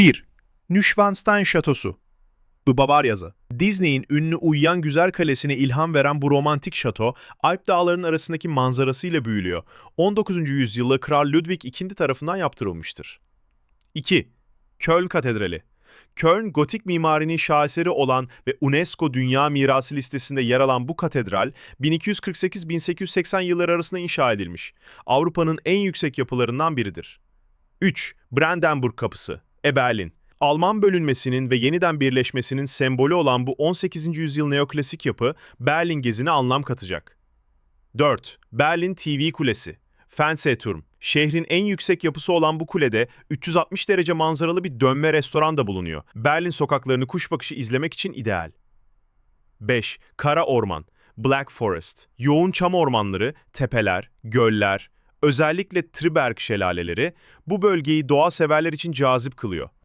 1. Neuschwanstein Şatosu Bu Bavarya'da. Disney'in ünlü Uyuyan Güzel Kalesi'ne ilham veren bu romantik şato, Alp dağlarının arasındaki manzarasıyla büyülüyor. 19. yüzyılda Kral Ludwig II tarafından yaptırılmıştır. 2. Köln Katedrali Köln, gotik mimarinin şaheseri olan ve UNESCO Dünya Mirası listesinde yer alan bu katedral, 1248-1880 yılları arasında inşa edilmiş. Avrupa'nın en yüksek yapılarından biridir. 3. Brandenburg Kapısı, Eberlin. Alman bölünmesinin ve yeniden birleşmesinin sembolü olan bu 18. yüzyıl neoklasik yapı, Berlin gezine anlam katacak. 4. Berlin TV Kulesi. Fernsehturm. Şehrin en yüksek yapısı olan bu kulede 360 derece manzaralı bir dönme restoran da bulunuyor. Berlin sokaklarını kuş bakışı izlemek için ideal. 5. Kara Orman. Black Forest. Yoğun çam ormanları, tepeler, göller, özellikle Triberg şelaleleri bu bölgeyi doğa severler için cazip kılıyor.